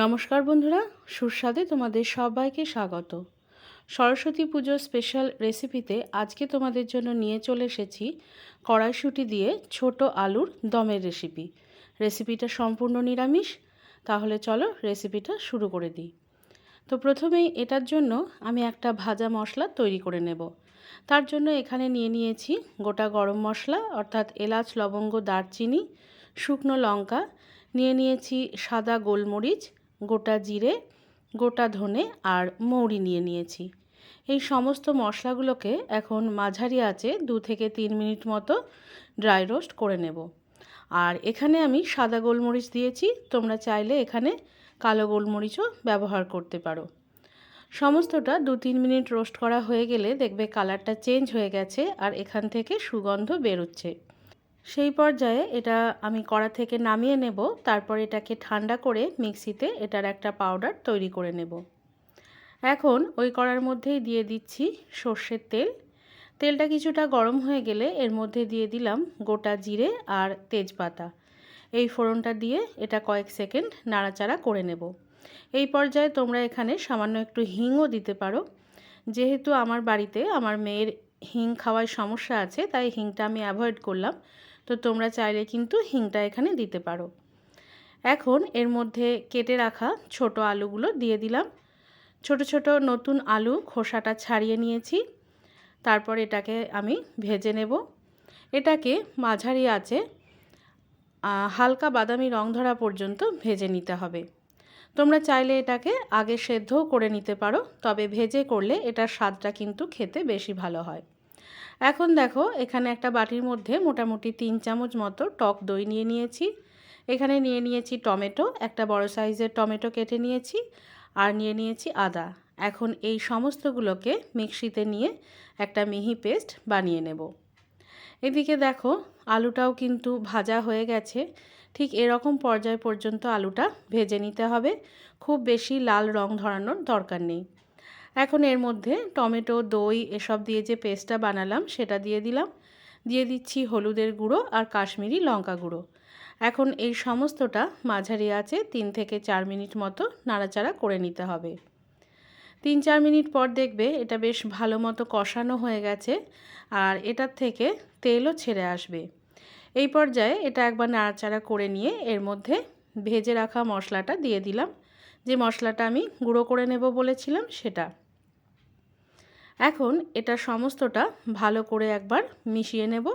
নমস্কার বন্ধুরা, সুস্বাদে তোমাদের সবাইকে স্বাগত। সরস্বতী পুজোর স্পেশাল রেসিপিতে আজকে তোমাদের জন্য নিয়ে চলে এসেছি কড়াইশুঁটি দিয়ে ছোট আলুর দমের রেসিপি রেসিপিটা সম্পূর্ণ নিরামিষ, তাহলে চলো রেসিপিটা শুরু করে দিই। তো প্রথমেই এটার জন্য আমি একটা ভাজা মশলা তৈরি করে নেব। তার জন্য এখানে নিয়ে নিয়েছি গোটা গরম মশলা, অর্থাৎ এলাচ, লবঙ্গ, দারচিনি, শুকনো লঙ্কা, নিয়ে নিয়েছি সাদা গোলমরিচ গোটা জিরে, গোটা ধনে আর মৌরি নিয়ে নিয়েছি। এই সমস্ত মশলাগুলোকে এখন মাঝারি আছে দু থেকে তিন মিনিট মতো ড্রাই রোস্ট করে নেব। আর এখানে আমি সাদা গোলমরিচ দিয়েছি, তোমরা চাইলে এখানে কালো গোলমরিচও ব্যবহার করতে পারো। সমস্তটা দু তিন মিনিট রোস্ট করা হয়ে গেলে দেখবে কালারটা চেঞ্জ হয়ে গেছে আর এখান থেকে সুগন্ধ বেরোচ্ছে। সেই পর্যায়ে এটা আমি কড়া থেকে নামিয়ে নেব, তারপর এটাকে ঠান্ডা করে মিক্সিতে এটার একটা পাউডার তৈরি করে নেব। এখন ওই কড়ার মধ্যেই দিয়ে দিচ্ছি সর্ষের তেল। তেলটা কিছুটা গরম হয়ে গেলে এর মধ্যে দিয়ে দিলাম গোটা জিরে আর তেজপাতা। এই ফোড়নটা দিয়ে এটা কয়েক সেকেন্ড নাড়াচাড়া করে নেব। এই পর্যায়ে তোমরা এখানে সামান্য একটু হিংও দিতে পারো। যেহেতু আমার বাড়িতে আমার মেয়ের হিং খাওয়ার সমস্যা আছে, তাই হিংটা আমি অ্যাভয়েড করলাম। তো তোমরা চাইলে কিন্তু হিংটা এখানে দিতে পারো। এখন এর মধ্যে কেটে রাখা ছোট আলুগুলো দিয়ে দিলাম। ছোট ছোট নতুন আলু খোসাটা ছাড়িয়ে নিয়েছি। তারপর এটাকে আমি ভেজে নেব। এটাকে মাঝারি আছে হালকা বাদামি রং ধরা পর্যন্ত ভেজে নিতে হবে। তোমরা চাইলে এটাকে আগে সেদ্ধও করে নিতে পারো, তবে ভেজে করলে এটার স্বাদটা কিন্তু খেতে বেশি ভালো হয়। এখন দেখো, এখানে একটা বাটির মধ্যে মোটামুটি তিন চামচ মতো টক দই নিয়ে নিয়েছি। এখানে নিয়ে নিয়েছি টমেটো, একটা বড় সাইজের টমেটো কেটে নিয়েছি আর নিয়ে নিয়েছি আদা। এখন এই সমস্তগুলোকে মিক্সিতে নিয়ে একটা মিহি পেস্ট বানিয়ে নেব। এদিকে দেখো, আলুটাও কিন্তু ভাজা হয়ে গেছে। ঠিক এরকম পর্যায় পর্যন্ত আলুটা ভেজে নিতে হবে। খুব বেশি লাল রং ধরানোর দরকার নেই। এখন এর মধ্যে টমেটো, দই এসব দিয়ে যে পেস্টটা বানালাম সেটা দিয়ে দিলাম। দিয়ে দিচ্ছি হলুদের গুঁড়ো আর কাশ্মীরি লঙ্কা গুঁড়ো। এখন এই সমস্তটা মাঝারি আছে, তিন থেকে চার মিনিট মতো নাড়াচাড়া করে নিতে হবে। তিন চার মিনিট পর দেখবে এটা বেশ ভালো মতো কষানো হয়ে গেছে আর এটার থেকে তেলও ছেড়ে আসবে। এই পর্যায়ে এটা একবার নাড়াচাড়া করে নিয়ে এর মধ্যে ভেজে রাখা মশলাটা দিয়ে দিলাম। যে মশলাটা আমি গুঁড়ো করে নেব বলেছিলাম সেটা। এখন এটা সমস্তটা ভালো করে একবার মিশিয়ে নেব।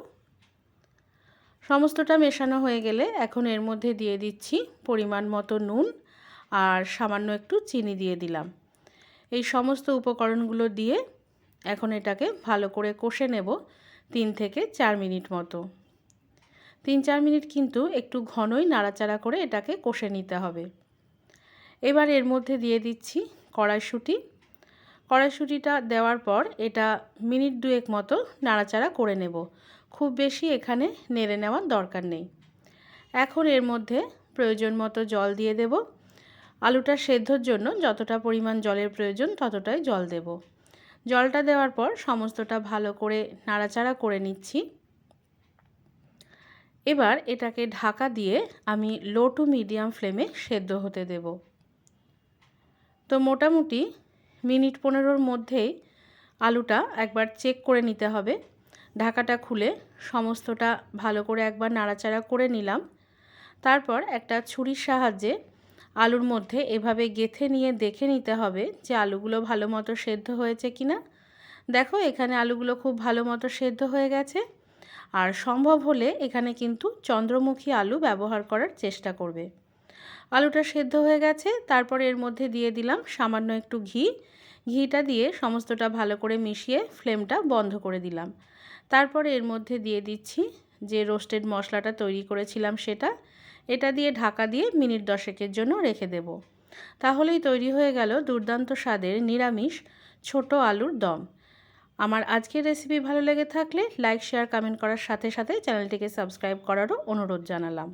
সমস্তটা মেশানো হয়ে গেলে এখন এর মধ্যে দিয়ে দিচ্ছি পরিমাণ মতো নুন আর সামান্য একটু চিনি দিয়ে দিলাম। এই সমস্ত উপকরণগুলো দিয়ে এখন এটাকে ভালো করে কষে নেব তিন থেকে চার মিনিট মতো। তিন চার মিনিট কিন্তু একটু ঘনই নাড়াচাড়া করে এটাকে কষে নিতে হবে। এবার এর মধ্যে দিয়ে দিচ্ছি কড়াইশুঁটি। কড়াইশুঁটিটা দেওয়ার পর এটা মিনিট দুয়েক মতো নাড়াচাড়া করে নেব। খুব বেশি এখানে নেড়ে নেওয়ার দরকার নেই। এখন এর মধ্যে প্রয়োজন মতো জল দিয়ে দেব। আলুটা সেদ্ধর জন্য যতটা পরিমাণ জলের প্রয়োজন ততটাই জল দেব। জলটা দেওয়ার পর সমস্তটা ভালো করে নাড়াচাড়া করে নিচ্ছি। এবার এটাকে ঢাকা দিয়ে আমি লো টু মিডিয়াম ফ্লেমে সেদ্ধ হতে দেব। তো মোটামুটি মিনিট পনেরোর মধ্যেই আলুটা একবার চেক করে নিতে হবে। ঢাকাটা খুলে সমস্তটা ভালো করে একবার নাড়াচাড়া করে নিলাম। তারপর একটা ছুরির সাহায্যে আলুর মধ্যে এভাবে গেথে নিয়ে দেখে নিতে হবে যে আলুগুলো ভালো মতো সেদ্ধ হয়েছে কি না দেখো, এখানে আলুগুলো খুব ভালো মতো সেদ্ধ হয়ে গেছে। আর সম্ভব হলে এখানে কিন্তু চন্দ্রমুখী আলু ব্যবহার করার চেষ্টা করবে। আলুটা সেদ্ধ হয়ে গেছে, তারপর এর মধ্যে দিয়ে দিলাম সামান্য একটু ঘি। ঘিটা দিয়ে সমস্তটা ভালো করে মিশিয়ে ফ্লেমটা বন্ধ করে দিলাম। তারপরে এর মধ্যে দিয়ে দিচ্ছি যে রোস্টেড মশলাটা তৈরি করেছিলাম সেটা, এটা দিয়ে ঢাকা দিয়ে মিনিট দশেকের জন্য রেখে দেব। তাহলেই তৈরি হয়ে গেল দুর্দান্ত স্বাদের নিরামিষ ছোট আলুর দম। আমার আজকের রেসিপি ভালো লেগে থাকলে লাইক, শেয়ার, কমেন্ট করার সাথে সাথে চ্যানেলটিকে সাবস্ক্রাইব করারও অনুরোধ জানালাম।